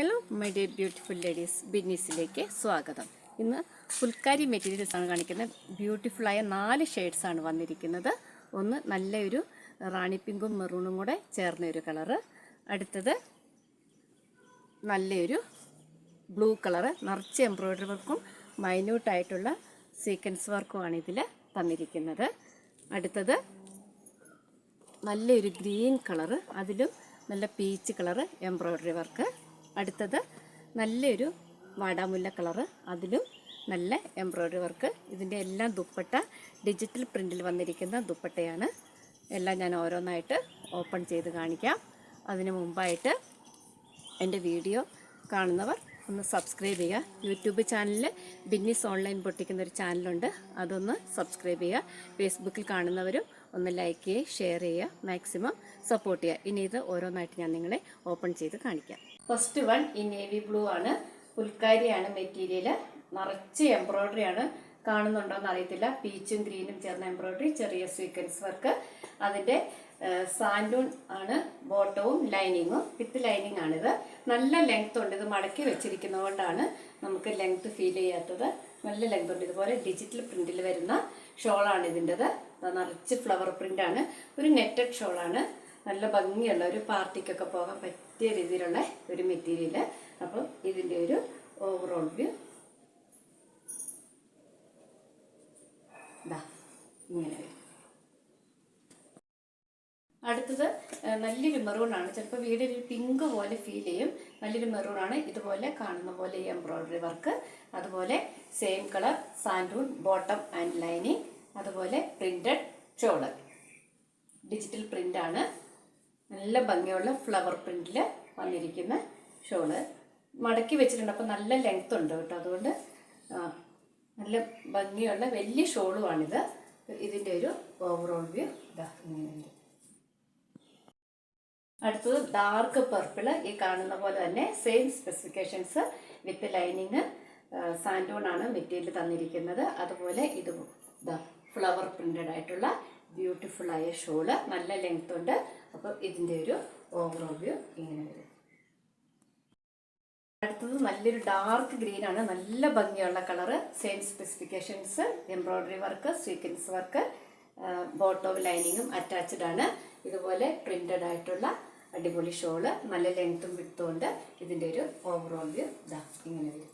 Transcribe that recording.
Hello my dear beautiful ladies ബിന്നീസിലേക്ക് സ്വാഗതം. ഇന്ന് phulkari materials ആണ് കാണിക്കുന്നത്. ബ്യൂട്ടിഫുള്ളായ നാല് ഷെയ്ഡ്സ് ആണ് വന്നിരിക്കുന്നത്. ഒന്ന് നല്ലൊരു റാണി പിങ്കും മെറൂണും കൂടെ ചേർന്ന ഒരു കളറ് അടുത്തത് നല്ലൊരു ബ്ലൂ കളറ് നിറച്ച് എംബ്രോയ്ഡറി വർക്കും മൈന്യൂട്ടായിട്ടുള്ള സീക്വൻസ് വർക്കുമാണ് ഇതിൽ തന്നിരിക്കുന്നത്. അടുത്തത് നല്ലൊരു ഗ്രീൻ കളറ് അതിലും നല്ല പീച്ച് കളറ് എംബ്രോയ്ഡറി വർക്ക് അടുത്തത് നല്ലൊരു വാടാമുല്ല കളറ്. അതിലും നല്ല എംബ്രോയ്ഡറി വർക്ക് ഇതിന്റെ എല്ലാം ദുപ്പട്ട ഡിജിറ്റൽ പ്രിന്റിൽ വന്നിരിക്കുന്ന ദുപ്പട്ടയാണ്. എല്ലാം ഞാൻ ഓരോന്നായിട്ട് ഓപ്പൺ ചെയ്ത് കാണിക്കാം. അതിന് മുമ്പായിട്ട് എന്റെ വീഡിയോ കാണുന്നവർ ഒന്ന് സബ്സ്ക്രൈബ് ചെയ്യുക. യൂട്യൂബ് ചാനലിൽ ബിന്നിസ് ഓൺലൈൻ പൊട്ടിക്കുന്ന ഒരു ചാനലുണ്ട്. അതൊന്ന് സബ്സ്ക്രൈബ് ചെയ്യുക. ഫേസ്ബുക്കിൽ കാണുന്നവരും ഒന്ന് ലൈക്ക് ചെയ്യുക ഷെയർ ചെയ്യുക മാക്സിമം സപ്പോർട്ട് ചെയ്യുക. ഇനി ഇത് ഓരോന്നായിട്ട് ഞാൻ നിങ്ങളെ ഓപ്പൺ ചെയ്ത് കാണിക്കാം. ഫസ്റ്റ് വൺ ഈ നേവി ബ്ലൂ ആണ്. പുൽക്കാരിയാണ് മെറ്റീരിയൽ നിറച്ച് എംബ്രോയ്ഡറി ആണ്. കാണുന്നുണ്ടോ എന്ന് അറിയത്തില്ല. പീച്ചും ഗ്രീനും ചേർന്ന എംബ്രോയ്ഡറി ചെറിയ സീക്വൻസ് വർക്ക് അതിന്റെ സാൻഡൂൺ ആണ്. ബോട്ടവും ലൈനിങ്ങും വിത്ത് ലൈനിങ് ആണിത്. നല്ല ലെങ്ത് ഉണ്ട്. ഇത് മടക്കി വെച്ചിരിക്കുന്നതുകൊണ്ടാണ് നമുക്ക് ലെങ്ത് ഫീൽ ചെയ്യാത്തത്. നല്ല ലെങ്ത് ഉണ്ട്. ഇതുപോലെ ഡിജിറ്റൽ പ്രിന്റിൽ വരുന്ന ഷോളാണ് ഇതിന്റെത്. നിറച്ച് ഫ്ലവർ പ്രിന്റ് ആണ്. ഒരു നെറ്റഡ് ഷോളാണ് നല്ല ഭംഗിയുള്ള ഒരു പാർട്ടിക്കൊക്കെ പോകാൻ പറ്റിയ രീതിയിലുള്ള ഒരു മെറ്റീരിയൽ. അപ്പം ഇതിന്റെ ഒരു ഓവറോൾ വ്യൂ ഇങ്ങനെ അടുത്തത് നല്ലൊരു മെറൂൺ ആണ്. ചിലപ്പോൾ വീട് ഒരു പിങ്ക് പോലെ ഫീൽ ചെയ്യും. നല്ലൊരു മെറൂൺ ആണ്. ഇതുപോലെ കാണുന്ന പോലെ ഈ എംബ്രോയിഡറി വർക്ക് അതുപോലെ സെയിം കളർ സാൻഡൂൺ ബോട്ടം ആൻഡ് ലൈനിങ് അതുപോലെ പ്രിന്റഡ് ഷോൾ ഡിജിറ്റൽ പ്രിന്റ് ആണ്. നല്ല ഭംഗിയുള്ള ഫ്ലവർ പ്രിന്റിൽ വന്നിരിക്കുന്ന ഷോൾ. മടക്കി വെച്ചിട്ടുണ്ട്. അപ്പോൾ നല്ല ലെങ്ത് ഉണ്ട് കേട്ടോ. അതുകൊണ്ട് നല്ല ഭംഗിയുള്ള വലിയ ഷോളുമാണിത് ഇതിന്റെ ഒരു ഓവറോൾ വ്യൂ ഇതാ ഇങ്ങനെയുണ്ട്. അടുത്തത് ഡാർക്ക് പർപ്പിൾ ഈ കാണുന്ന പോലെ തന്നെ സെയിം സ്പെസിഫിക്കേഷൻസ് വിത്ത് ലൈനിങ് സാൻഡോൺ ആണ് മെറ്റീരിയൽ തന്നിരിക്കുന്നത്. അതുപോലെ ഇതാ ഫ്ലവർ പ്രിന്റഡ് ആയിട്ടുള്ള ബ്യൂട്ടിഫുൾ ആയ ഷോൾ നല്ല ലെങ്ത് ഉണ്ട്. അപ്പോൾ ഇതിന്റെ ഒരു ഓവറോൾ വ്യൂ ഇങ്ങനെ വരും. അടുത്തത് നല്ലൊരു ഡാർക്ക് ഗ്രീൻ ആണ്. നല്ല ഭംഗിയുള്ള colour same specifications embroidery work sequence work bottom ലൈനിങ്ങും അറ്റാച്ച്ഡ് ആണ്. ഇതുപോലെ പ്രിന്റഡ് ആയിട്ടുള്ള അടിപൊളി ഷോൾ. നല്ല ലെങ്ത്തും വിട്ടും ഉണ്ട്. ഇതിന്റെ ഒരു ഓവറോൾ വ്യൂ ഇതാ ഇങ്ങനെ വരും.